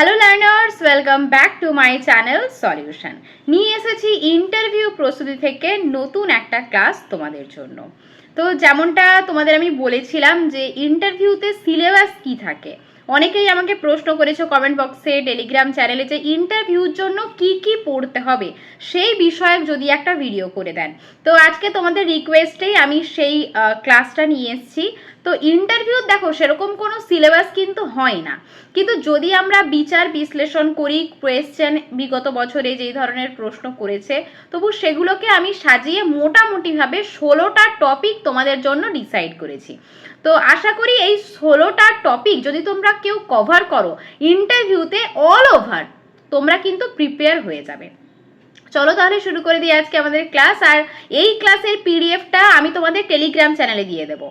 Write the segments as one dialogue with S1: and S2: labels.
S1: Hello learners welcome back to my channel solution নিয়ে এসেছি interview প্রস্তুতি থেকে নতুন একটা ক্লাস তোমাদের জন্য। তো যেমনটা তোমাদের আমি বলেছিলাম যে ইন্টারভিউতে সিলেবাস কি থাকে? অনেকেই আমাকে প্রশ্ন করেছ কমেন্ট বক্সে টেলিগ্রাম চ্যানেলে যে ইন্টারভিউর জন্য কি কি পড়তে হবে, সেই বিষয়ক যদি একটা ভিডিও করে দেন। তো আজকে তোমাদের রিকোয়েস্টেই আমি সেই ক্লাসটা নিয়ে এসেছি। তো ইন্টারভিউ দেখো, সেরকম কোনো সিলেবাস কিন্তু হয় না। কিন্তু যদি আমরা বিচার বিশ্লেষণ করি কোয়েশ্চেন বিগত বছরে যেই ধরনের প্রশ্ন করেছে, তবু সেগুলোকে আমি সাজিয়ে মোটামুটিভাবে ষোলোটা টপিক তোমাদের জন্য ডিসাইড করেছি। তো আশা করি এই ষোলোটা টপিক যদি তোমরা কেউ কভার করো ইন্টারভিউতে অল ওভার তোমরা কিন্তু প্রিপেয়ার হয়ে যাবে। চলো তাহলে শুরু করে দিই আজকে আমাদের ক্লাস আর এই ক্লাসের পিডিএফটা আমি তোমাদের টেলিগ্রাম চ্যানেলে দিয়ে দেবো।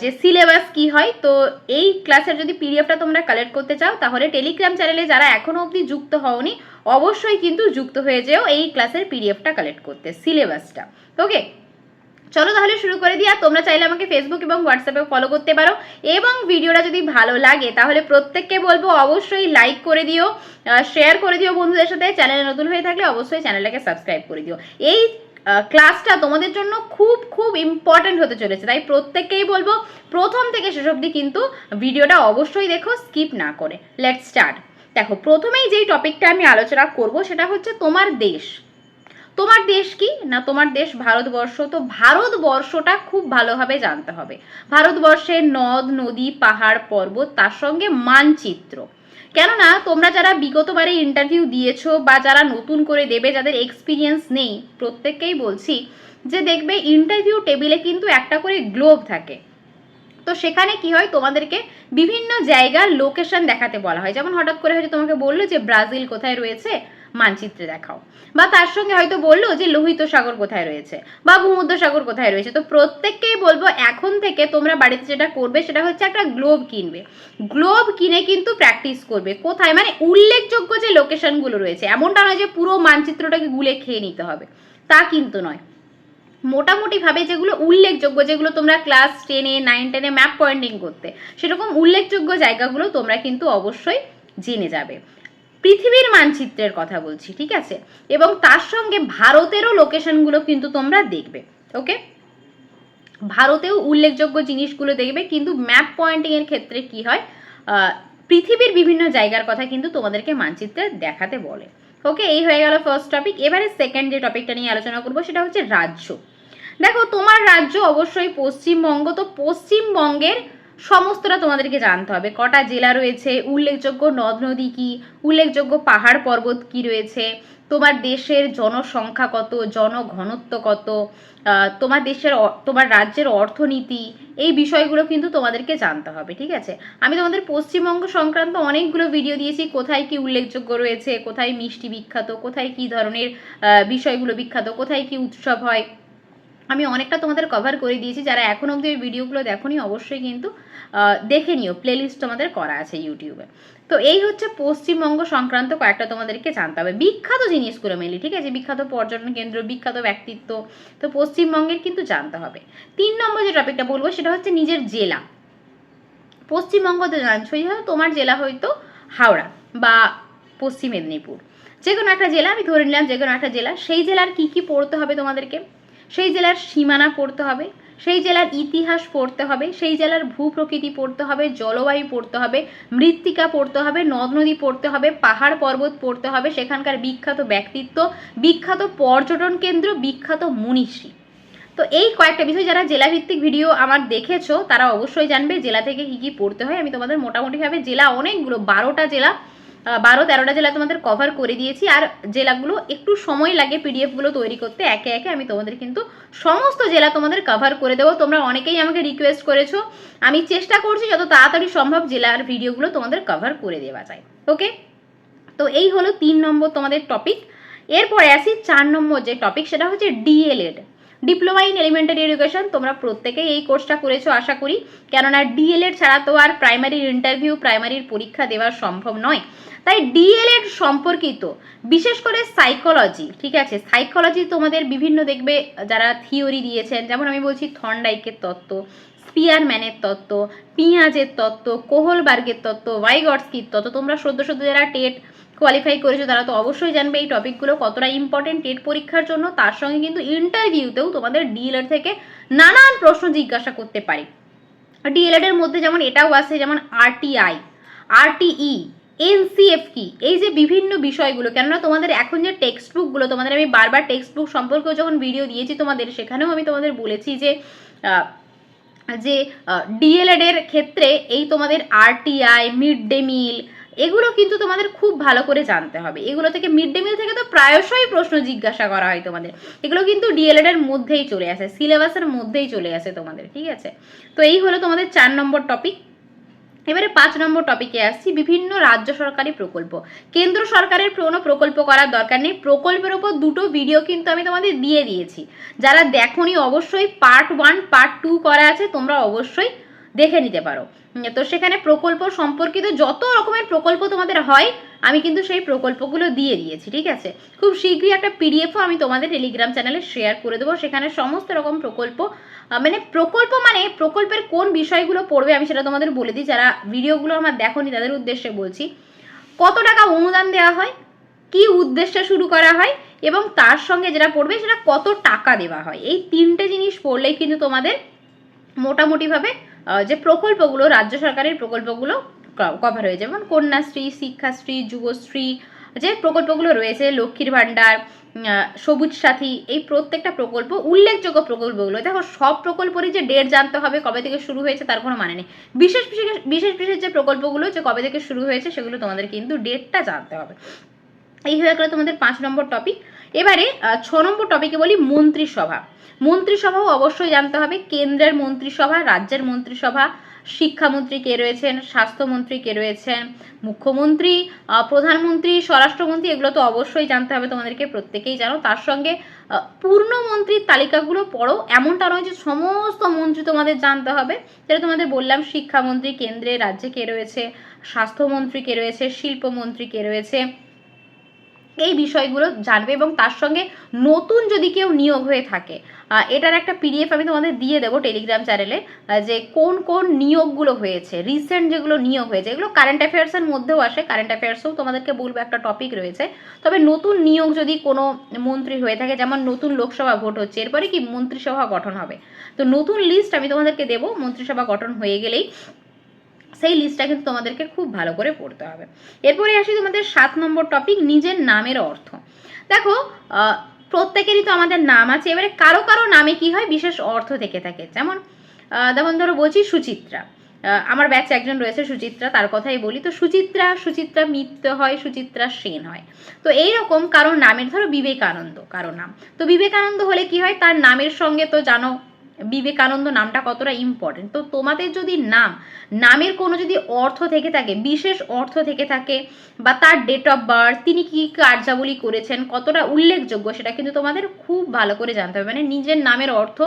S1: যে সিলেবাস কি হয়, তো এই ক্লাসের যদি পিডিএফটা তোমরা কালেক্ট করতে চাও, তাহলে টেলিগ্রাম চ্যানেলে যারা এখনও অবধি যুক্ত হওনি, অবশ্যই কিন্তু যুক্ত হয়ে যেও এই ক্লাসের পিডিএফটা কালেক্ট করতে সিলেবাসটা ওকে চলো তাহলে শুরু করে দিই, আর তোমরা চাইলে আমাকে ফেসবুক এবং হোয়াটসঅ্যাপে ফলো করতে পারো। এবং ভিডিওটা যদি ভালো লাগে, তাহলে প্রত্যেককে বলব অবশ্যই লাইক করে দিও শেয়ার করে দিও বন্ধুদের সাথে। চ্যানেলে নতুন হয়ে থাকলে অবশ্যই চ্যানেলটাকে সাবস্ক্রাইব করে দিও। এই ক্লাসটা তোমাদের জন্য খুব খুব ইম্পর্ট্যান্ট হতে চলেছে। তাই প্রত্যেককেই বলব, প্রথম থেকে শেষ অবধি কিন্তু ভিডিওটা অবশ্যই দেখো স্কিপ না করে। লেট স্টার্ট দেখো, প্রথমেই যেই টপিকটা আমি আলোচনা করব, সেটা হচ্ছে তোমার দেশ। তোমার দেশ কি না তোমার দেশ ভারতবর্ষ? তো ভারতবর্ষটা খুব ভালোভাবে জানতে হবে। ভারতবর্ষের নদ, নদী, পাহাড়, পর্বত, তার সঙ্গে মানচিত্র। কেননা তোমরা যারা বিগতবারে ইন্টারভিউ দিয়েছ বা যারা নতুন করে দেবে, যাদের এক্সপিরিয়েন্স নেই, প্রত্যেককেই বলছি যে দেখবে ইন্টারভিউ টেবিলে কিন্তু একটা করে গ্লোব থাকে। তো সেখানে কি হয়? তোমাদেরকে বিভিন্ন জায়গার লোকেশন দেখাতে বলা হয়। যেমন হঠাৎ করে হয়তো তোমাকে বলল যে ব্রাজিল কোথায় রয়েছে? মানচিত্রে দেখাও। বা তার সঙ্গে হয়তো বলল যে, লোহিত সাগর কোথায় রয়েছে? বা, ভূমধ্য সাগর কোথায় রয়েছে? তো প্রত্যেককেই বলব, এখন থেকে তোমরা বাড়িতে যেটা করবে, সেটা হচ্ছে একটা গ্লোব কিনবে। গ্লোব কিনে কিন্তু প্র্যাকটিস করবে। কোথায়? মানে উল্লেখযোগ্য যে লোকেশনগুলো রয়েছে, এমনটা নয় যে পুরো মানচিত্রটাকে গুলে খেয়ে নিতে হবে। তা কিন্তু নয়। মোটামুটিভাবে যেগুলো উল্লেখযোগ্য, যেগুলো তোমরা ক্লাস টেনে নাইন টেনে ম্যাপ পয়েন্টিং করতে, সেরকম উল্লেখযোগ্য জায়গাগুলো তোমরা কিন্তু অবশ্যই জেনে যাবে। পৃথিবীর মানচিত্রের কথা বলছি, ঠিক আছে? এবং তার সঙ্গে ভারতেরও লোকেশনগুলো কিন্তু তোমরা দেখবে, ওকে? ভারতেও উল্লেখযোগ্য জিনিসগুলো দেখবে, কিন্তু ম্যাপ পয়েন্টিং এর ক্ষেত্রে কি হয় পৃথিবীর বিভিন্ন জায়গার কথা কিন্তু তোমাদেরকে মানচিত্রে দেখাতে বলে, ওকে? এই হয়ে গেল ফার্স্ট টপিক এবারে সেকেন্ড যে টপিকটা নিয়ে আলোচনা করব, সেটা হচ্ছে রাজ্য। দেখো, তোমার রাজ্য অবশ্যই পশ্চিমবঙ্গ, তো পশ্চিমবঙ্গের সমস্তটা তোমাদেরকে জানতে হবে। কটা জেলা রয়েছে, উল্লেখযোগ্য নদ নদী কি, উল্লেখযোগ্য পাহাড় পর্বত কি রয়েছে, তোমার দেশের জনসংখ্যা কত, জনঘনত্ব কত তোমার দেশের তোমার রাজ্যের অর্থনীতি, এই বিষয়গুলো কিন্তু তোমাদেরকে জানতে হবে, ঠিক আছে? আমি তোমাদের পশ্চিমবঙ্গ সংক্রান্ত অনেকগুলো ভিডিও দিয়েছি, কোথায় কি উল্লেখযোগ্য রয়েছে, কোথায় মিষ্টি বিখ্যাত, কোথায় কি ধরনের বিষয়গুলো বিখ্যাত, কোথায় কি উৎসব হয় আমি অনেকটা তোমাদের কভার করে দিয়েছি। যারা এখন অবধি ওই ভিডিওগুলো দেখোনি, অবশ্যই কিন্তু দেখে নিও। প্লেলিস্ট তোমাদের করা আছে ইউটিউবে তো এই হচ্ছে পশ্চিমবঙ্গ সংক্রান্ত কয়েকটা তোমাদেরকে জানতে হবে। বিখ্যাত জিনিসগুলো মেনলি ঠিক আছে? বিখ্যাত পর্যটন কেন্দ্র, বিখ্যাত ব্যক্তিত্ব, তো পশ্চিমবঙ্গের কিন্তু জানতে হবে। তিন নম্বর যে টপিকটা বলব, সেটা হচ্ছে নিজের জেলা। পশ্চিমবঙ্গ তো জানছোই, হয়, তোমার জেলা হয়তো হাওড়া বা পশ্চিম মেদিনীপুর। যে কোনো একটা জেলা, আমি ধরে নিলাম যে কোনো একটা জেলা, সেই জেলার কি কি পড়তে হবে তোমাদেরকে? সেই জেলার সীমানা পড়তে হবে, সেই জেলার ইতিহাস পড়তে হবে, সেই জেলার ভূপ্রকৃতি পড়তে হবে, জলবায়ু পড়তে হবে, মৃত্তিকা পড়তে হবে, নদ নদী পড়তে হবে, পাহাড় পর্বত পড়তে হবে, সেখানকার বিখ্যাত ব্যক্তিত্ব, বিখ্যাত পর্যটন কেন্দ্র, বিখ্যাত মনীষী। তো এই কয়েকটা বিষয় যারা জেলাভিত্তিক ভিডিও আমার দেখেছ, তারা অবশ্যই জানবে জেলা থেকে কি কি পড়তে হয়। আমি তোমাদের মোটামুটিভাবে জেলা অনেকগুলো, বারোটা জেলা বারো তেরোটা জেলা তোমাদের কভার করে দিয়েছি। আর জেলাগুলো একটু সময় লাগে পিডিএফগুলো তৈরি করতে। একে একে আমি তোমাদের কিন্তু সমস্ত জেলা তোমাদের কভার করে দেবো। তোমরা অনেকেই আমাকে রিকোয়েস্ট করেছ। আমি চেষ্টা করছি যত তাড়াতাড়ি সম্ভব জেলার ভিডিওগুলো তোমাদের কভার করে দেওয়া যায়। ওকে তো এই হলো তিন নম্বর তোমাদের টপিক এরপরে আসি চার নম্বর যে টপিক সেটা হচ্ছে D El Ed diploma in elementary education তোমরা প্রত্যেকেই এই কোর্সটা করেছ, আশা করি। কেননা ডিএলএড ছাড়া তো আর প্রাইমারির ইন্টারভিউ প্রাইমারির পরীক্ষা দেওয়া সম্ভব নয়। তাই ডিএলএড সম্পর্কিত, বিশেষ করে সাইকোলজি ঠিক আছে? সাইকোলজি তোমাদের বিভিন্ন দেখবে, যারা থিওরি দিয়েছেন, যেমন আমি বলছি থর্নডাইকের তত্ত্ব স্পিয়ারম্যানের তত্ত্ব পিঁয়াজের তত্ত্ব কোহলবার্গের তত্ত্ব ওয়াইগটস্কির তত্ত্ব, তোমরা সদ্য সদ্য যারা টেট কোয়ালিফাই করেছ, তারা তো অবশ্যই জানবে এই টপিকগুলো কতটা ইম্পর্টেন্ট টেট পরীক্ষার জন্য। তার সঙ্গে কিন্তু ইন্টারভিউতেও তোমাদের ডিএলএড থেকে নানান প্রশ্ন জিজ্ঞাসা করতে পারে। ডিএলএড এর মধ্যে যেমন এটাও আছে, যেমন আরটিআই আরটিই এনসিএফ কি, এই যে বিভিন্ন বিষয়গুলো। কেননা তোমাদের এখন যে টেক্সট বুকগুলো তোমাদের আমি বারবার টেক্সট বুক সম্পর্কেও যখন ভিডিও দিয়েছি তোমাদের, সেখানেও আমি তোমাদের বলেছি যে যে ডিএলএড এর ক্ষেত্রে এই তোমাদের আরটিআই মিড ডে মিল এগুলো কিন্তু তোমাদের খুব ভালো করে জানতে হবে। এগুলো থেকে মিড ডে মিল থেকে তো প্রায়শই প্রশ্ন জিজ্ঞাসা করা হয় তোমাদের। এগুলো কিন্তু ডিএলএড এর মধ্যেই চলে আসে সিলেবাসের মধ্যেই চলে আসে তোমাদের, ঠিক আছে? তো এই হলো তোমাদের চার নম্বর টপিক এবারে পাঁচ নম্বর টপিকে আসছি, বিভিন্ন রাজ্য সরকারি প্রকল্প। কেন্দ্র সরকারের কোনো প্রকল্প করার দরকার নেই। প্রকল্পের ওপর দুটো ভিডিও কিন্তু আমি তোমাদের দিয়ে দিয়েছি। যারা দেখোনি অবশ্যই পার্ট ওয়ান পার্ট টু করা আছে, তোমরা অবশ্যই দেখে নিতে পারো। তো সেখানে প্রকল্প সম্পর্কিত যত রকমের প্রকল্প তোমাদের হয়, আমি কিন্তু সেই প্রকল্পগুলো দিয়ে দিয়েছি, ঠিক আছে? খুব শীঘ্রই একটা পিডিএফও আমি তোমাদের টেলিগ্রাম চ্যানেলে শেয়ার করে দেবো, সেখানে সমস্ত রকম প্রকল্প মানে প্রকল্প মানে প্রকল্পের কোন বিষয়গুলো পড়বে আমি সেটা তোমাদের বলে দিই, যারা ভিডিওগুলো আমার দেখোনি তাদের উদ্দেশ্যে বলছি। কত টাকা অনুদান দেওয়া হয়, কি উদ্দেশ্যে শুরু করা হয়, এবং তার সঙ্গে যেটা পড়বে সেটা কত টাকা দেওয়া হয়, এই তিনটে জিনিস পড়লেই কিন্তু তোমাদের মোটামুটিভাবে যে প্রকল্পগুলো, রাজ্য সরকারের প্রকল্পগুলো কভার হয়ে যেমন কন্যাশ্রী, শিক্ষাশ্রী, যুবশ্রী, যে প্রকল্পগুলো রয়েছে, লক্ষ্মীর ভাণ্ডার সবুজ সাথী, এই প্রত্যেকটা প্রকল্প, উল্লেখযোগ্য প্রকল্পগুলো। দেখো, সব প্রকল্পেরই যে ডেট জানতে হবে, কবে থেকে শুরু হয়েছে, তার কোনো মানে নেই। বিশেষ বিশেষ বিশেষ বিশেষ যে প্রকল্পগুলো যে কবে থেকে শুরু হয়েছে, সেগুলো তোমাদের কিন্তু ডেটটা জানতে হবে। এই হয়ে গেলো তোমাদের পাঁচ নম্বর টপিক এবারে ছ নম্বর টপিকে বলি মন্ত্রিসভা। মন্ত্রিসভাও অবশ্যই জানতে হবে, কেন্দ্রের মন্ত্রিসভা, রাজ্যের মন্ত্রিসভা, শিক্ষামন্ত্রী কে রয়েছেন, স্বাস্থ্যমন্ত্রী কে রয়েছেন, মুখ্যমন্ত্রী প্রধানমন্ত্রী, স্বরাষ্ট্রমন্ত্রী, এগুলো তো অবশ্যই জানতে হবে তোমাদেরকে, প্রত্যেকেই জানো। তার সঙ্গে পূর্ণমন্ত্রীর তালিকাগুলো পড়ো, এমনটা নয় যে সমস্ত মন্ত্রী তোমাদের জানতে হবে। যেটা তোমাদের বললাম, শিক্ষামন্ত্রী, কেন্দ্রে রাজ্যে কে রয়েছে, স্বাস্থ্যমন্ত্রী কে রয়েছে, শিল্পমন্ত্রী কে রয়েছে এই বিষয়গুলো জানবে এবং তার সঙ্গে নতুন যদি কেউ নিয়োগ হয়ে থাকে এটার একটা পিডিএফ আমি তোমাদের দিয়ে দেবো টেলিগ্রাম চ্যানেলে যে কোন কোন নিয়োগগুলো হয়েছে রিসেন্ট যেগুলো নিয়োগ হয়েছে, এগুলো কারেন্ট অ্যাফেয়ার্সের মধ্যেও আসে কারেন্ট অ্যাফেয়ার্সেও তোমাদেরকে বলব একটা টপিক রয়েছে। তবে নতুন নিয়োগ যদি কোনো মন্ত্রী হয়ে থাকে, যেমন নতুন লোকসভা ভোট হচ্ছে, এরপরে কি মন্ত্রিসভা গঠন হবে? তো নতুন লিস্ট আমি তোমাদেরকে দেবো, মন্ত্রিসভা গঠন হয়ে গেলেই সেই লিস্টটা কিন্তু তোমাদেরকে খুব ভালো করে পড়তে হবে। এরপরে আসি তোমাদের সাত নম্বর টপিক নিজের নামের অর্থ। দেখো প্রত্যেকেরই তো আমাদের নাম আছে, এবারে কারও কারও নামে কি হয়? বিশেষ অর্থ থেকে থাকে। যেমন যেমন ধরো বলছি সুচিত্রা। আমার ব্যাচে একজন রয়েছে সুচিত্রা, তার কথাই বলি। তো সুচিত্রা সুচিত্রা মিত্র হয়, সুচিত্রা সেন হয়। তো এইরকম কারোর নামের ধরো বিবেকানন্দ, কারও নাম। তো বিবেকানন্দ হলে কি হয়? তার নামের সঙ্গে তো জানো বিবেকানন্দ নামটা কতটা ইম্পর্টেন্ট তো তোমাদের যদি নাম, নামের কোনো যদি অর্থ থেকে থাকে, বিশেষ অর্থ থেকে থাকে, বা তার ডেট অফ বার্থ তিনি কি কার্যাবলী করেছেন, কতটা উল্লেখযোগ্য, সেটা কিন্তু তোমাদের খুব ভালো করে জানতে হবে। মানে নিজের নামের অর্থ,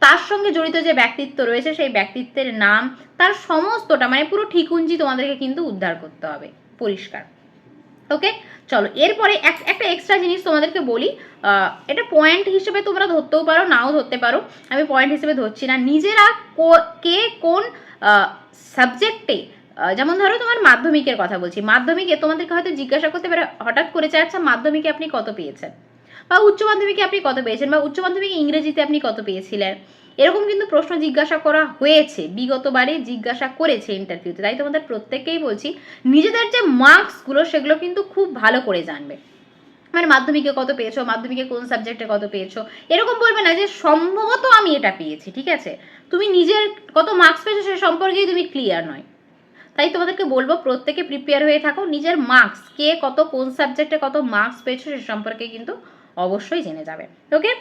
S1: তার সঙ্গে জড়িত যে ব্যক্তিত্ব রয়েছে, সেই ব্যক্তিত্বের নাম, তার সমস্তটা মানে পুরো ঠিকুঞ্জি তোমাদেরকে কিন্তু উদ্ধার করতে হবে। পরিষ্কার। ওকে চলো, এরপরে এক- একটা এক্সট্রা জিনিস তোমাদেরকে বলি। এটা পয়েন্ট হিসেবে তোমরা ধরতেও পারো, নাও ধরতে পারো। আমি পয়েন্ট হিসেবে ধরছি না। নিজেরা কো- কোন সাবজেক্টে যেমন ধরো তোমার মাধ্যমিকের কথা বলছি। মাধ্যমিকে তোমাদেরকে হয়তো জিজ্ঞাসা করতে পারে, হঠাৎ করে যে আচ্ছা মাধ্যমিকে আপনি কত পেয়েছেন? বা উচ্চ মাধ্যমিকে আপনি কত পেয়েছেন? বা উচ্চ মাধ্যমিকে ইংরেজিতে আপনি কত পেয়েছিলেন? এরকম কিন্তু প্রশ্ন জিজ্ঞাসা করা হয়েছে। বিগতবারে জিজ্ঞাসা করেছে ইন্টারভিউতে তাই তোমাদের প্রত্যেককেই বলছি, নিজেদের যে মার্কসগুলো সেগুলো কিন্তু খুব ভালো করে জানবে। মানে মাধ্যমিকে কত পেয়েছ, মাধ্যমিকে কোন সাবজেক্টে কত পেয়েছ, এরকম বলবে না যে সম্ভবত আমি এটা পেয়েছি, ঠিক আছে? তুমি নিজের কত মার্কস পেয়েছ, সে সম্পর্কেই তুমি ক্লিয়ার নয়। তাই তোমাদেরকে বলব, প্রত্যেকে প্রিপেয়ার হয়ে থাকো, নিজের মার্কস কে কত কোন সাবজেক্টে কত মার্কস পেয়েছ, সে সম্পর্কে কিন্তু অবশ্যই জেনে যাবে। ওকে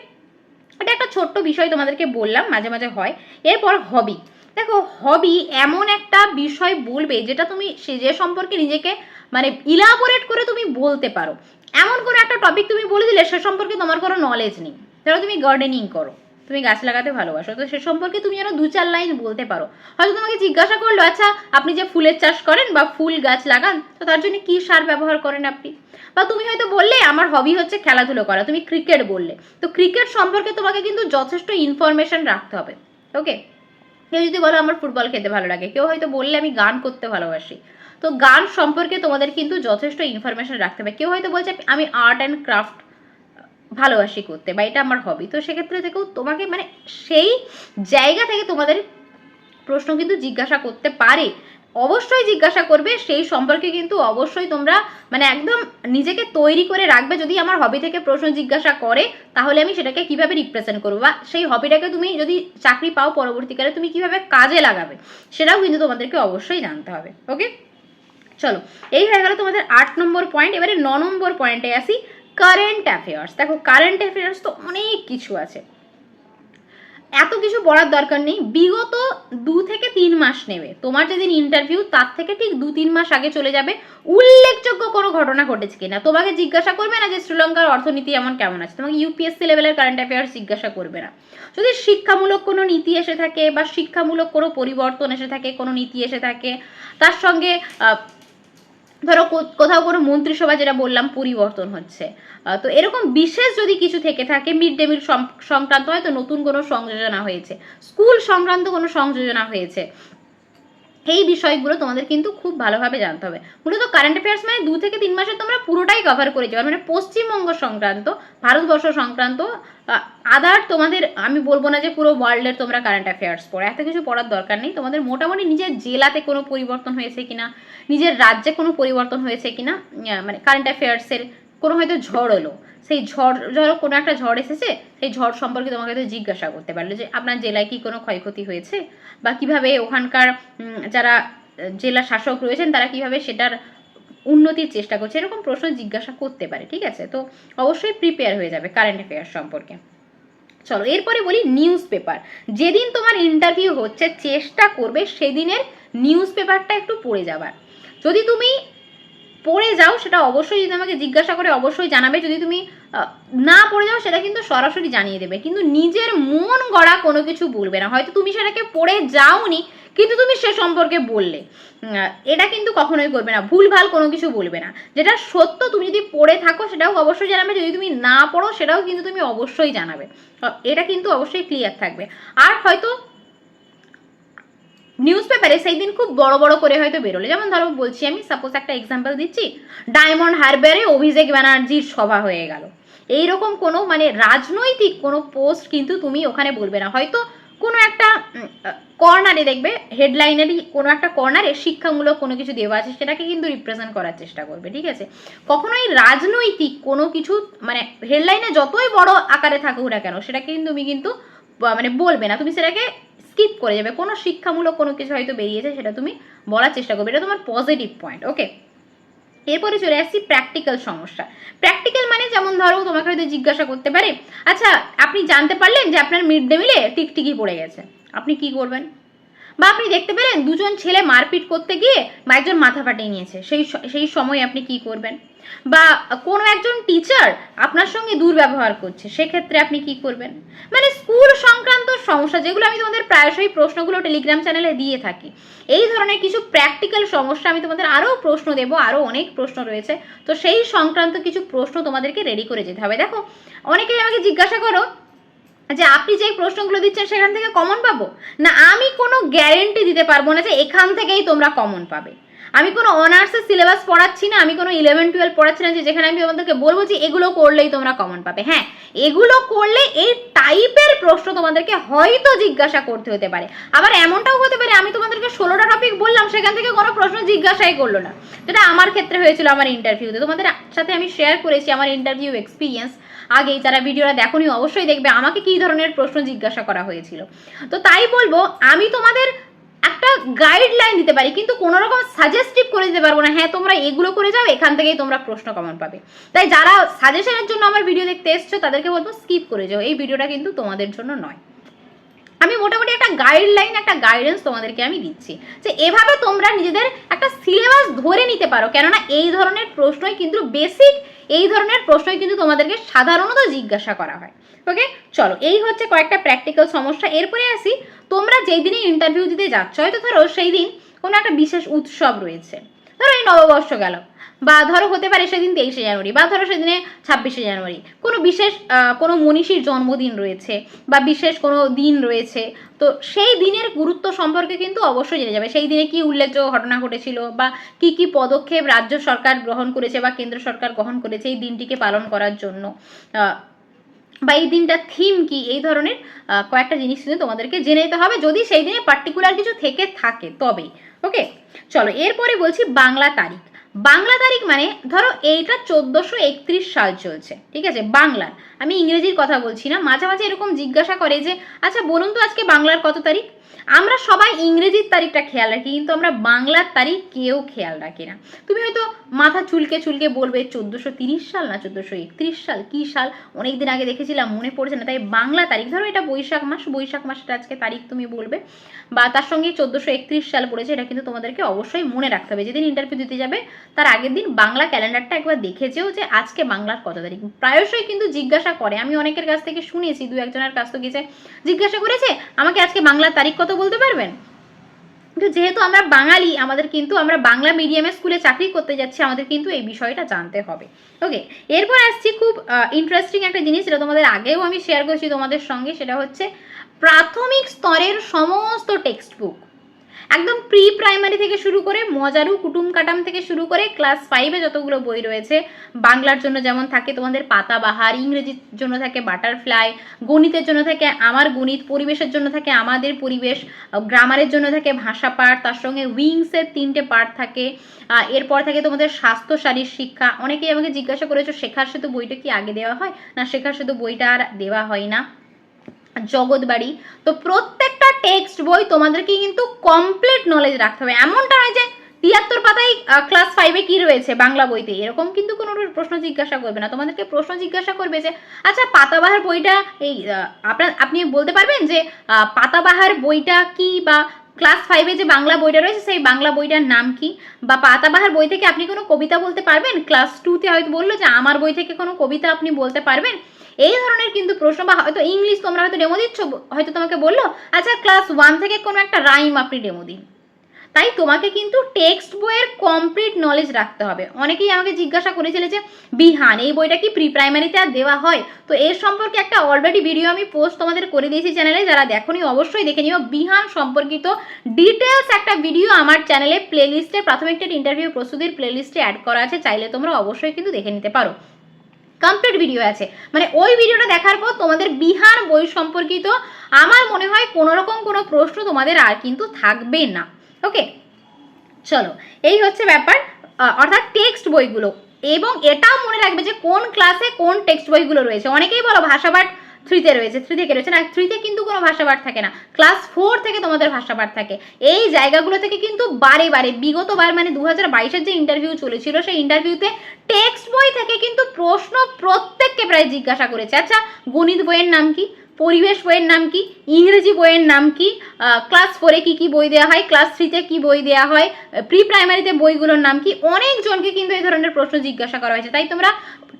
S1: এটা একটা ছোট্ট বিষয় তোমাদেরকে বললাম, মাঝে মাঝে হয়। এরপর হবি দেখো হবি এমন একটা বিষয় বলবে যেটা তুমি সে, যে সম্পর্কে নিজেকে মানে ইলাবোরেট করে তুমি বলতে পারো। এমন কোনো একটা টপিক তুমি বলে দিলে সে সম্পর্কে তোমার কোনো নলেজ নেই। ধরো তুমি গার্ডেনিং করো। তুমি গাছ লাগাতে ভালোবাসো। তো সে সম্পর্কে তুমি যেন দু চার লাইন বলতে পারো। হয়তো তোমাকে জিজ্ঞাসা করল আচ্ছা আপনি যে ফুলের চাষ করেন বা ফুল গাছ লাগান, তো তার জন্য কি সার ব্যবহার করেন আপনি? বা তুমি হয়তো বললে, আমার হবি হচ্ছে খেলাধুলো করা। তুমি ক্রিকেট বললে। তো ক্রিকেট সম্পর্কে তোমাকে কিন্তু যথেষ্ট ইনফরমেশন রাখতে হবে। ওকে কেউ যদি বলো, আমার ফুটবল খেতে ভালো লাগে। কেউ হয়তো বললে, আমি গান করতে ভালোবাসি। তো গান সম্পর্কে তোমাদের কিন্তু যথেষ্ট ইনফরমেশন রাখতে হবে। কেউ হয়তো বলছে, আমি আর্ট অ্যান্ড ক্রাফট ভালোবাসি করতে বা এটা আমার হবি তো সেক্ষেত্রে থেকেও তোমাকে মানে সেই জায়গা থেকে তোমাদের প্রশ্ন কিন্তু জিজ্ঞাসা করতে পারে। অবশ্যই জিজ্ঞাসা করবে, সেই সম্পর্কে কিন্তু অবশ্যই তোমরা মানে একদম নিজেকে তৈরি করে রাখবে। যদি আমার হবি থেকে প্রশ্ন জিজ্ঞাসা করে, তাহলে আমি সেটাকে কীভাবে রিপ্রেজেন্ট করব? বা সেই হবিটাকে তুমি যদি চাকরি পাও পরবর্তীকালে, তুমি কীভাবে কাজে লাগাবে? সেটাও কিন্তু তোমাদেরকে অবশ্যই জানতে হবে ওকে চলো, এই হয়ে গেল তোমাদের আট নম্বর পয়েন্ট এবারে ন নম্বর পয়েন্টে আসি। কারেন্ট অ্যাফেয়ার্স দেখো কারেন্ট অ্যাফেয়ার্স তো অনেক কিছু আছে। এত কিছু পড়ার দরকার নেই। বিগত দু থেকে তিন মাস নেবে। তোমার যেদিন ইন্টারভিউ তার থেকে ঠিক দু তিন মাস আগে চলে যাবে। উল্লেখযোগ্য কোনো ঘটনা ঘটেছে কিনা। তোমাকে জিজ্ঞাসা করবে না যে শ্রীলঙ্কার অর্থনীতি এমন কেমন আছে। তোমাকে ইউপিএসসি লেভেলের কারেন্ট অ্যাফেয়ার্স জিজ্ঞাসা করবে না। যদি শিক্ষামূলক কোনো নীতি এসে থাকে বা শিক্ষামূলক কোনো পরিবর্তন এসে থাকে, কোনো নীতি এসে থাকে, তার সঙ্গে ধরো কোথাও কোনো মন্ত্রিসভা যেটা বললাম পরিবর্তন হচ্ছে। তো এরকম বিশেষ যদি কিছু থেকে থাকে মিড ডে মিল সংক্রান্ত হয়তো নতুন কোনো সংযোজনা হয়েছে। স্কুল সংক্রান্ত কোনো সংযোজনা হয়েছে। এই বিষয়গুলো তোমাদের কিন্তু খুব ভালোভাবে জানতে হবে। মূলত কারেন্ট অ্যাফেয়ার্স মানে দু থেকে তিন মাসে তোমরা পুরোটাই কভার করে যাবে। মানে পশ্চিমবঙ্গ সংক্রান্ত, ভারতবর্ষ সংক্রান্ত আদার তোমাদের, আমি বলব না যে পুরো ওয়ার্ল্ডের তোমরা কারেন্ট অ্যাফেয়ার্স পড়ো। এত কিছু পড়ার দরকার নেই। তোমাদের মোটামুটি নিজের জেলাতে কোনো পরিবর্তন হয়েছে কিনা, নিজের রাজ্যে কোনো পরিবর্তন হয়েছে কিনা মানে কারেন্ট অ্যাফেয়ার্সের কোনো হয়তো ঝড় এলো সেই ঝড়, ধরো কোনো একটা ঝড় এসেছে, সেই ঝড় সম্পর্কে তোমাকে তো জিজ্ঞাসা করতে পারল যে আপনার জেলায় কি কোনো ক্ষয়ক্ষতি হয়েছে? বা কীভাবে ওখানকার যারা, জেলা শাসক রয়েছেন, তারা কীভাবে সেটার উন্নতির চেষ্টা করছে? এরকম প্রশ্ন জিজ্ঞাসা করতে পারে, ঠিক আছে? তো অবশ্যই প্রিপেয়ার হয়ে যাবে কারেন্ট অ্যাফেয়ার সম্পর্কে। চলো, এরপরে বলি নিউজ পেপার যেদিন তোমার ইন্টারভিউ হচ্ছে, চেষ্টা করবে সেদিনের নিউজ পেপারটা একটু পড়ে যাবার। যদি তুমি পড়ে যাও, সেটা অবশ্যই যদি আমাকে জিজ্ঞাসা করে অবশ্যই জানাবে। যদি তুমি না পড়ে যাও, সেটা কিন্তু সরাসরি জানিয়ে দেবে। কিন্তু নিজের মন গড়া কোনো কিছু বলবে না। হয়তো তুমি সেটাকে পড়ে যাওনি, কিন্তু তুমি সে সম্পর্কে বললে। এটা কিন্তু কখনোই করবে না। ভুলভাল কোনো কিছু বলবে না। যেটা সত্য, তুমি যদি পড়ে থাকো, সেটাও অবশ্যই জানাবে। যদি তুমি না পড়ো, সেটাও কিন্তু তুমি অবশ্যই জানাবে। এটা কিন্তু অবশ্যই ক্লিয়ার থাকবে। আর হয়তো নিউজ পেপারে সেই দিন খুব বড় বড় করে হয়তো বেরোলো। যেমন ধরো বলছি আমি সাপোজ একটা এক্সাম্পল দিচ্ছি ডায়মন্ড হারবারে অভিষেক ব্যানার্জির সভা হয়ে গেল। এইরকম কোনো মানে রাজনৈতিক কোনো পোস্ট কিন্তু তুমি ওখানে বলবে না। হয়তো কোনো একটা কর্নারে দেখবে হেডলাইনেরই কোনো একটা কর্নারে শিক্ষামূলক কোনো কিছু দেওয়া আছে, সেটাকে কিন্তু রিপ্রেজেন্ট করার চেষ্টা করবে, ঠিক আছে? কখনোই রাজনৈতিক কোনো কিছু মানে হেডলাইনে যতই বড় আকারে থাকুক না কেন, সেটাকে কিন্তু তুমি কিন্তু মানে বলবে না, তুমি সেটাকে স্কিপ করে যাবে। কোনো শিক্ষামূলক কোনো কিছু হয়তো বেরিয়েছে, সেটা তুমি বলার চেষ্টা করবে। এটা তোমার পজিটিভ পয়েন্ট ওকে এরপরে চলে আসছি প্র্যাকটিক্যাল সমস্যা। প্র্যাকটিক্যাল মানে যেমন ধরো, তোমাকে হয়তো জিজ্ঞাসা করতে পারে আচ্ছা আপনি জানতে পারলেন যে আপনার মিড ডে মিলে টিকটিকি পড়ে গেছে। আপনি কি করবেন? বা আপনি দেখতে পেলেন দুজন ছেলে মারপিট করতে গিয়ে বা একজন মাথা ফাটিয়ে নিয়েছে। সেই সেই সময় আপনি কি করবেন? বা কোনো একজন টিচার আপনার সঙ্গে দুর্ব্যবহার করছে, সেক্ষেত্রে আপনি কি করবেন? মানে স্কুল সংক্রান্ত সমস্যা যেগুলো আমি তোমাদের প্রায়শই প্রশ্নগুলো টেলিগ্রাম চ্যানেলে দিয়ে থাকি, এই ধরনের কিছু প্র্যাকটিক্যাল সমস্যা আমি তোমাদের আরও প্রশ্ন দেবো, আরও অনেক প্রশ্ন রয়েছে। তো সেই সংক্রান্ত কিছু প্রশ্ন তোমাদেরকে রেডি করে যেতে হবে। দেখো, অনেকেই আমাকে জিজ্ঞাসা করো যে আপনি যে প্রশ্নগুলো দিচ্ছেন সেখান থেকে কমন পাবো? না, আমি কোনো গ্যারেন্টি দিতে পারব না যে এখান থেকেই তোমরা কমন পাবে। আমি কোনো অনার্সের সিলেবাস পড়াচ্ছি না, আমি কোনো ইলেভেন টুয়েলভ পড়াচ্ছি না যে যেখানে আমি তোমাদেরকে বলব যে এগুলো করলেই তোমরা কমন পাবে। হ্যাঁ এগুলো করলে এই টাইপের প্রশ্ন তোমাদেরকে হয়তো জিজ্ঞাসা করতে হতে পারে। আবার এমনটাও হতে পারে, আমি তোমাদেরকে ষোলোটা টপিক বললাম, সেখান থেকে কোনো প্রশ্ন জিজ্ঞাসাই করল না। যেটা আমার ক্ষেত্রে হয়েছিল আমার ইন্টারভিউতে তোমাদের সাথে আমি শেয়ার করেছি আমার ইন্টারভিউ এক্সপিরিয়েন্স আগেই যারা ভিডিওটা দেখনি, অবশ্যই দেখবে, আমাকে কী ধরনের প্রশ্ন জিজ্ঞাসা করা হয়েছিল। তো তাই বলব, আমি তোমাদের একটা গাইডলাইন দিতে পারি, কিন্তু কোনো রকম সাজেস্টিভ করে দিতে পারব না হ্যাঁ তোমরা এগুলো করে যাও, এখান থেকেই তোমরা প্রশ্ন কমন পাবে। তাই যারা সাজেশনের জন্য আমার ভিডিও দেখতে এসছো, তাদেরকে বলব স্কিপ করে যাও, এই ভিডিওটা কিন্তু তোমাদের জন্য নয়। আমি মোটামুটি একটা গাইডলাইন একটা গাইডেন্স তোমাদেরকে আমি দিচ্ছি। যে এভাবে তোমরা নিজেদের একটা সিলেবাস ধরে নিতে পারো। কেননা এই ধরনের প্রশ্নই কিন্তু বেসিক এই ধরনের প্রশ্নই কিন্তু তোমাদেরকে সাধারণত জিজ্ঞাসা করা হয়। ওকে চলো, এই হচ্ছে কয়েকটা প্র্যাকটিক্যাল সমস্যা। এরপরে আসি, তোমরা যেই দিনে ইন্টারভিউ দিতে যাচ্ছ, হয়তো ধরো সেই দিন কোনো একটা বিশেষ উৎসব রয়েছে। ধরো এই নববর্ষ গেল। বা ধরো হতে পারে সেদিন তেইশে জানুয়ারি, বা ধরো সেদিনে ছাব্বিশে জানুয়ারি। কোনো বিশেষ কোনো মনীষীর জন্মদিন রয়েছে বা বিশেষ কোনো দিন রয়েছে, তো সেই দিনের গুরুত্ব সম্পর্কে কিন্তু অবশ্যই জেনে যাবে। সেই দিনে কি উল্লেখযোগ্য ঘটনা ঘটেছিল বা কি কি পদক্ষেপ রাজ্য সরকার গ্রহণ করেছে বা কেন্দ্র সরকার গ্রহণ করেছে এই দিনটিকে পালন করার জন্য। বা এই দিনটার থিম কি? এই ধরনের কয়েকটা জিনিস কিন্তু তোমাদেরকে জেনে নিতে হবে। যদি সেই দিনে পার্টিকুলার কিছু থেকে থাকে, তবেই। ওকে চলো, এরপরে বলছি বাংলা তারিখ। বাংলা তারিখ মানে ধরো এইটা চোদ্দোশো একত্রিশ সাল চলছে, ঠিক আছে? বাংলার। আমি ইংরেজির কথা বলছি না। মাঝে মাঝে এরকম জিজ্ঞাসা করে যে আচ্ছা বলুন তো আজকে বাংলার কত তারিখ? আমরা সবাই ইংরেজির তারিখটা খেয়াল রাখি, কিন্তু আমরা বাংলার তারিখ কেউ খেয়াল রাখি না। তুমি হয়তো মাথা চুলকে চুলকে বলবে, চোদ্দোশো তিরিশ সাল না চোদ্দোশো একত্রিশ সাল? কী সাল? অনেক দিন আগে দেখেছিলাম, মনে পড়ছে না। তাই বাংলা তারিখ, ধরো এটা বৈশাখ মাস, বৈশাখ মাসটা আজকে তারিখ তুমি বলবে, বা তার সঙ্গে চোদ্দোশো একত্রিশ সাল পড়েছে, এটা কিন্তু তোমাদেরকে অবশ্যই মনে রাখতে হবে। যেদিন ইন্টারভিউ দিতে যাবে, তার আগের দিন বাংলা ক্যালেন্ডারটা একবার দেখেছেও যে আজকে বাংলার কত তারিখ। প্রায়শই কিন্তু জিজ্ঞাসা করে। আমি অনেকের কাছ থেকে শুনেছি, দু একজনের কাছ থেকে গেছে জিজ্ঞাসা করেছে, আমাকে আজকে বাংলার তারিখ কত বলতে পারবেন? কিন্তু যেহেতু আমরা বাঙালি, আমাদের কিন্তু আমরা বাংলা মিডিয়ামে স্কুলে চাকরি করতে যাচ্ছি, আমাদের কিন্তু এই বিষয়টা জানতে হবে। ওকে এরপর আসছি খুব ইন্টারেস্টিং একটা জিনিস যেটা তোমাদের আগেও আমি শেয়ার করছি তোমাদের সঙ্গে, সেটা হচ্ছে প্রাথমিক স্তরের সমস্ত টেক্সট বুক একদম প্রি প্রাইমারি থেকে শুরু করে মজারু কুটুম কাটাম থেকে শুরু করে ক্লাস ফাইভে যতগুলো বই রয়েছে, বাংলার জন্য যেমন থাকে তোমাদের পাতাবাহার, ইংরেজির জন্য থাকে বাটারফ্লাই গণিতের জন্য থাকে আমার গণিত, পরিবেশের জন্য থাকে আমাদের পরিবেশ গ্রামারের জন্য থাকে ভাষা পাঠ, তার সঙ্গে উইংসের তিনটে পার্ট থাকে এরপর থাকে তোমাদের স্বাস্থ্য শারীর শিক্ষা, অনেকেই আমাকে জিজ্ঞাসা করেছ শেখার সেতু বইটা কি আগে দেওয়া হয়? না, শেখার সেতু বইটা আর দেওয়া হয় না। জগৎবাড়ি তো প্রত্যেকটা টেক্সট বই তোমাদেরকে কিন্তু কমপ্লিট নলেজ রাখতে হবে। এমনটা নয় যে তিয়াত্তর পাতায় ক্লাস ফাইভে কি রয়েছে বাংলা বইতে। এরকম কিন্তু কোনো প্রশ্ন জিজ্ঞাসা করবে না। তোমাদেরকে প্রশ্ন জিজ্ঞাসা করবে যে আচ্ছা পাতাবাহার বইটা এই আপনার, আপনি বলতে পারবেন যে পাতাবাহার বইটা কি বা ক্লাস ফাইভে যে বাংলা বইটা রয়েছে, সেই বাংলা বইটার নাম কি? বা পাতাবাহার বই থেকে আপনি কোনো কবিতা বলতে পারবেন? ক্লাস টুতে হয়তো বলল যে, আমার বই থেকে কোনো কবিতা আপনি বলতে পারবেন? এই ধরনের কিন্তু প্রশ্ন বা হয়তো ইংলিশ তোমরা হয়তো ডেমো দিচ্ছ, হয়তো তোমাকে বলল আচ্ছা ক্লাস ওয়ান থেকে কোনো একটা রাইম আপনি ডেমো দিন। তাই তোমাকে কিন্তু টেক্সট বইয়ের কমপ্লিট নলেজ রাখতে হবে। অনেকেই আমাকে জিজ্ঞাসা করেছিল যে, বিহান, এই বইটা কি প্রি প্রাইমারিতে আর দেওয়া হয়? তো এর সম্পর্কে একটা অলরেডি ভিডিও আমি পোস্ট তোমাদের করে দিয়েছি চ্যানেলে যারা দেখোনি অবশ্যই দেখে নিও। বিহান সম্পর্কিত ডিটেলস একটা ভিডিও আমার চ্যানেলে প্লেলিস্টে প্রাথমিক ইন্টারভিউ প্রস্তুতির প্লেলিস্টে অ্যাড করা আছে, চাইলে তোমরা অবশ্যই কিন্তু দেখে নিতে পারো। কমপ্লিট ভিডিও আছে। মানে ওই ভিডিওটা দেখার পর তোমাদের বিহার বই সম্পর্কিত আমার মনে হয় কোনো রকম কোনো প্রশ্ন তোমাদের আর কিন্তু থাকবে না। ওকে চলো, এই হচ্ছে ব্যাপার। অর্থাৎ টেক্সট বইগুলো। এবং এটাও মনে রাখবে যে কোন ক্লাসে কোন টেক্সট বইগুলো রয়েছে। অনেকেই বলো ভাষাপাঠ থ্রিতে রয়েছে থ্রি থেকে রয়েছে না থ্রিতে কিন্তু কোনো ভাষাপাঠ থাকে না। ক্লাস ফোর থেকে তোমাদের ভাষাপাঠ থাকে। এই জায়গাগুলো থেকে কিন্তু বারে বারে বিগতবার মানে দু হাজার বাইশের যে ইন্টারভিউ চলেছিল, সেই ইন্টারভিউতে টেক্সট বই থেকে কিন্তু প্রশ্ন প্রত্যেককে প্রায় জিজ্ঞাসা করেছে। আচ্ছা গণিত বইয়ের নাম কি? পরিবেশ বইয়ের নাম কি? ইংরেজি বইয়ের নাম কি? ক্লাস ফোরে কি কি বই দেওয়া হয়? ক্লাস থ্রিতে কি বই দেওয়া হয়? প্রি প্রাইমারিতে বইগুলোর নাম কি? অনেকজনকে কিন্তু এই ধরনের প্রশ্ন জিজ্ঞাসা করা হয়েছে। তাই তোমরা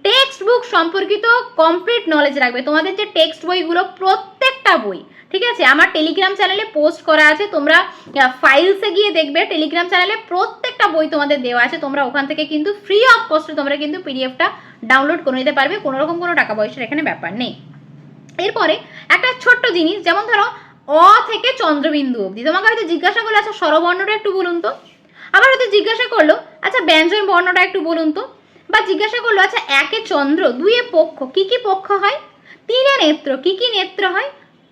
S1: টেক্সট বুক সম্পর্কিত কমপ্লিট নলেজ রাখবে। তোমাদের যে টেক্সট বইগুলো প্রত্যেকটা বই, ঠিক আছে? আমার টেলিগ্রাম চ্যানেলে পোস্ট করা আছে, তোমরা ফাইলসে গিয়ে দেখবে টেলিগ্রাম চ্যানেলে প্রত্যেকটা বই তোমাদের দেওয়া আছে। তোমরা ওখান থেকে কিন্তু ফ্রি অফ কস্টে তোমরা কিন্তু পিডিএফটা ডাউনলোড করে নিতে পারবে কোনো রকম কোনো টাকা পয়সার এখানে ব্যাপার নেই। এরপরে একটা ছোট্ট জিনিস, যেমন ধরো, অ থেকে চন্দ্রবিন্দু অবধি। তোমাকে হয়তো জিজ্ঞাসা করল আচ্ছা স্বরবর্ণটা একটু বলুন তো? আবার হয়তো জিজ্ঞাসা করল আচ্ছা ব্যঞ্জন বর্ণটা একটু বলুন তো? বা জিজ্ঞাসা করল আচ্ছা একে চন্দ্র দুয়ে পক্ষ, কি কি পক্ষ হয়? তিনে নেত্র, কি কি নেত্র হয়?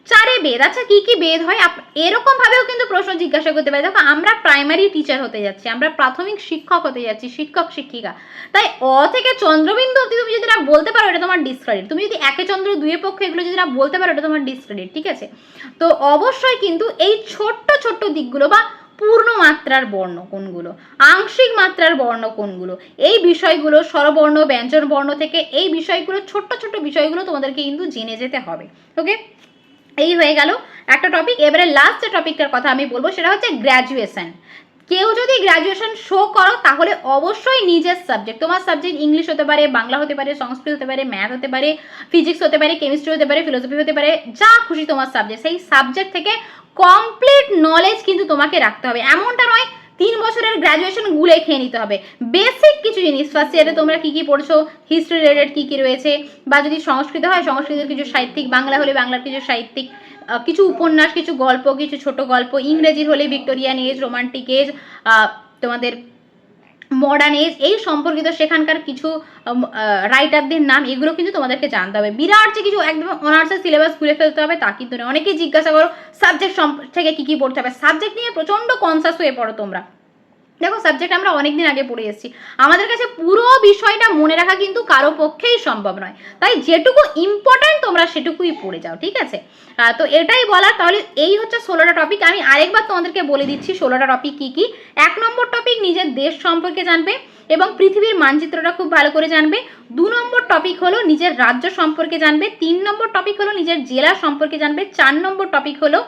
S1: চারে বেদ। আচ্ছা কি কি বেদ হয়? এরকম ভাবেও কিন্তু প্রশ্ন জিজ্ঞাসা করতে পারে। দেখো, আমরা প্রাইমারি টিচার হতে যাচ্ছি, আমরা প্রাথমিক শিক্ষক হতে যাচ্ছি, শিক্ষক, শিক্ষিকা। তাই অ থেকে চন্দ্রবিন্দু অবধি তুমি যদি না বলতে পারো, এটা তোমার ডিসক্রেডিট তুমি যদি একে চন্দ্র দুয়ে পক্ষ এগুলো যদি না বলতে পারো, এটা তোমার ডিসক্রেডিট ঠিক আছে? তো অবশ্যই কিন্তু এই ছোট্ট ছোট্ট দিকগুলো বা পূর্ণ মাত্রার বর্ণ কোনগুলো? আংশিক মাত্রার বর্ণ কোনগুলো? এই বিষয়গুলো স্বরবর্ণ ব্যঞ্জন বর্ণ থেকে এই বিষয়গুলো, ছোট্ট ছোট্ট বিষয়গুলো তোমাদেরকে কিন্তু জেনে যেতে হবে ওকে এই হয়ে গেল একটা টপিক এবারে লাস্ট যে টপিকটার কথা আমি বলব সেটা হচ্ছে গ্র্যাজুয়েশন কেউ যদি গ্র্যাজুয়েশন শো করো, তাহলে অবশ্যই নিজের সাবজেক্ট তোমার সাবজেক্ট ইংলিশ হতে পারে, বাংলা হতে পারে, সংস্কৃত হতে পারে ম্যাথ হতে পারে ফিজিক্স হতে পারে কেমিস্ট্রি হতে পারে ফিলোসফি হতে পারে, যা খুশি তোমার সাবজেক্ট সেই সাবজেক্ট থেকে কমপ্লিট নলেজ কিন্তু তোমাকে রাখতে হবে। এমনটা নয়, তিন বছরের গ্র্যাজুয়েশন গুলে খেয়ে নিতে হবে। বেসিক কিছু জিনিস ফার্স্ট ইয়ারে তোমরা কি কি পড়ছো হিস্ট্রি রিলেটেড কি কি রয়েছে, বা যদি সংস্কৃত হয়, সংস্কৃতের কিছু সাহিত্যিক, বাংলা হলে বাংলার কিছু সাহিত্যিক কিছু উপন্যাস, কিছু গল্প, কিছু ছোট গল্প ইংরেজির হলে ভিক্টোরিয়ান এজ রোমান্টিক এজ তোমাদের মডার্ন এজ এই সম্পর্কিত সেখানকার কিছু রাইটারদের নাম, এগুলো কিন্তু তোমাদেরকে জানতে হবে। বিরাট যে কিছু একদম অনার্সের সিলেবাস খুলে ফেলতে হবে, তা কিন্তু নয়। অনেকেই জিজ্ঞাসা করো সাবজেক্ট থেকে কী কী পড়তে হবে? সাবজেক্ট নিয়ে প্রচণ্ড কনসাস হয়ে পড়ো তোমরা। দেখো সাবজেক্ট আমরা অনেকদিন আগে পড়ে এসেছি। আমাদের কাছে পুরো বিষয়টা মনে রাখা কিন্তু কারও পক্ষেই সম্ভব নয়। তাই যেটুকু ইম্পর্ট্যান্ট তোমরা সেটুকুই পড়ে যাও, ঠিক আছে? তো এটাই বলার, তাহলে এই হচ্ছে ষোলোটা টপিক আমি আরেকবার তোমাদেরকে বলে দিচ্ছি ষোলোটা টপিক কি কি। এক নম্বর টপিক নিজের দেশ সম্পর্কে জানবে। এবং পৃথিবীর মানচিত্রটা খুব ভালো করে জানবে। দু নম্বর টপিক হলো নিজের রাজ্য সম্পর্কে জানবে। তিন নম্বর টপিক হলো নিজের জেলা সম্পর্কে জানবে। চার নম্বর টপিক হলো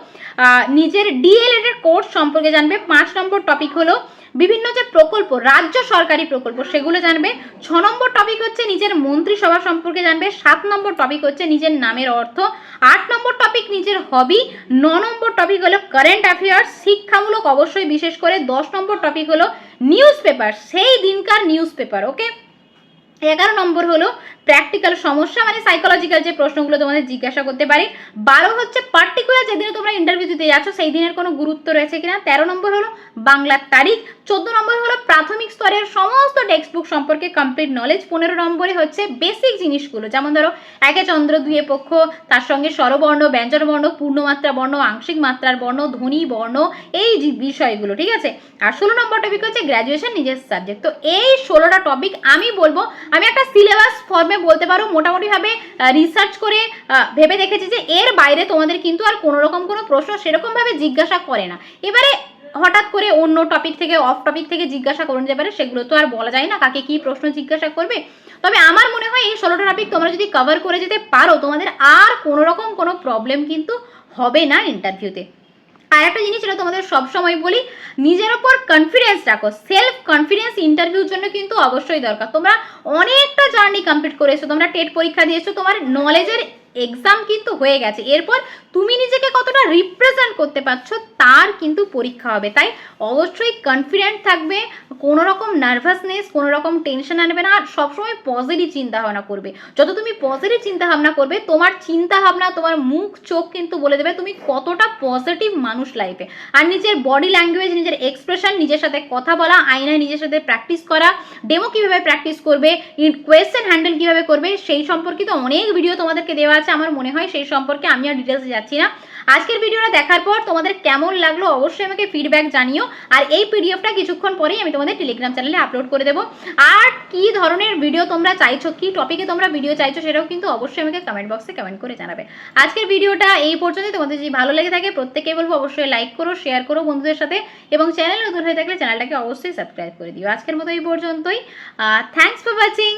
S1: নিজের ডিএলএড এর কোর্স সম্পর্কে জানবে। পাঁচ নম্বর টপিক হলো বিভিন্ন যে প্রকল্প, রাজ্য সরকারি প্রকল্প, সেগুলো জানবে। ছ নম্বর টপিক হচ্ছে নিজের মন্ত্রিসভা সম্পর্কে জানবে। সাত নম্বর টপিক হচ্ছে নিজের নামের অর্থ। আট নম্বর টপিক নিজের হবি ন নম্বর টপিক হলো কারেন্ট অ্যাফেয়ার্স শিক্ষামূলক অবশ্যই বিশেষ করে। দশ নম্বর টপিক হলো নিউজ পেপার সেই দিনকার নিউজ পেপার ওকে এগারো নম্বর হলো প্র্যাকটিক্যাল সমস্যা মানে সাইকোলজিক্যাল যে প্রশ্নগুলো তোমাদের জিজ্ঞাসা করতে পারে। বারো হচ্ছে পার্টিকুলার যেদিনে তোমরা ইন্টারভিউ দিতে যাচ্ছ, সেই দিনের কোনো গুরুত্ব রয়েছে কিনা। তেরো নম্বর হলো বাংলার তারিখ। চোদ্দ নম্বর হলো প্রাথমিক স্তরের সমস্ত টেক্সট বুক সম্পর্কে কমপ্লিট নলেজ পনেরো নম্বরে হচ্ছে বেসিক জিনিসগুলো, যেমন ধরো, একে চন্দ্র দুয়ে পক্ষ, তার সঙ্গে স্বরবর্ণ ব্যঞ্জন বর্ণ পূর্ণমাত্রা বর্ণ, আংশিক মাত্রার বর্ণ, ধ্বনি বর্ণ, এই বিষয়গুলো, ঠিক আছে? আর ষোলো নম্বর টপিক হচ্ছে গ্র্যাজুয়েশন নিজের সাবজেক্ট তো এই ষোলোটা টপিক আমি বলব আমি একটা সিলেবাস ফর্মে বলতে পারো, মোটামুটিভাবে রিসার্চ করে ভেবে দেখেছি যে এর বাইরে তোমাদের কিন্তু আর কোনো রকম কোনো প্রশ্ন সেরকমভাবে জিজ্ঞাসা করে না। এবারে হঠাৎ করে অন্য টপিক থেকে অফ টপিক থেকে জিজ্ঞাসা করুন, যে পারে সেগুলো তো আর বলা যায় না, কাকে কি প্রশ্ন জিজ্ঞাসা করবে। তবে আমার মনে হয় এই ষোলোটা টপিক তোমরা যদি কভার করে যেতে পারো, তোমাদের আর কোনো রকম কোনো প্রবলেম কিন্তু হবে না ইন্টারভিউতে আর একটা জিনিস যেটা তোমাদের সবসময় বলি, নিজের ওপর কনফিডেন্স রাখো। সেলফ কনফিডেন্স ইন্টারভিউর জন্য কিন্তু অবশ্যই দরকার। তোমরা অনেকটা জার্নি কমপ্লিট করেছ, তোমরা টেট পরীক্ষা দিয়েছ, তোমার নলেজের এক্সাম কিন্তু হয়ে গেছে। এরপর তুমি নিজেকে কতটা রিপ্রেজেন্ট করতে পারছ তার কিন্তু পরীক্ষা হবে। তাই অবশ্যই কনফিডেন্ট থাকবে কোনো রকম নার্ভাসনেস কোনো রকম টেনশন আনবে না, আর সবসময় পজিটিভ চিন্তা ভাবনা করবে। যত তুমি পজিটিভ চিন্তা ভাবনা করবে, তোমার চিন্তা ভাবনা তোমার মুখ, চোখ কিন্তু বলে দেবে তুমি কতটা পজিটিভ মানুষ লাইফে আর নিজের বডি ল্যাঙ্গুয়েজ নিজের এক্সপ্রেশন নিজের সাথে কথা বলা, আয়নায় নিজের সাথে প্র্যাকটিস করা ডেমো কীভাবে প্র্যাকটিস করবে কোয়েশ্চেন হ্যান্ডেল কীভাবে করবে, সেই সম্পর্কিত অনেক ভিডিও তোমাদেরকে দেওয়া আছে আমার মনে হয় সেই সম্পর্কে আমি আর ডিটেলসে যাচ্ছি না। আজকের ভিডিওটা দেখার পর তোমাদের কেমন লাগল অবশ্যই আমাকে ফিডব্যাক জানিও। আর এই পিডিএফটা কিছুক্ষণ পরেই আমি তোমাদের টেলিগ্রাম চ্যানেলে আপলোড করে দেবো। আর কি ধরনের ভিডিও তোমরা চাইছো, কি টপিকে তোমরা ভিডিও চাইছো সেটাও কিন্তু অবশ্যই আমাকে কমেন্ট বক্সে কমেন্ট করে জানাবে। আজকের ভিডিওটা এই পর্যন্তই। তোমাদের যদি ভালো লেগে থাকে প্রত্যেকেই বলব অবশ্যই লাইক করো শেয়ার করো বন্ধুদের সাথে। এবং চ্যানেল নতুন হয়ে থাকলে চ্যানেলটাকে অবশ্যই সাবস্ক্রাইব করে দিও। আজকের মতো এই পর্যন্তই। Thanks for watching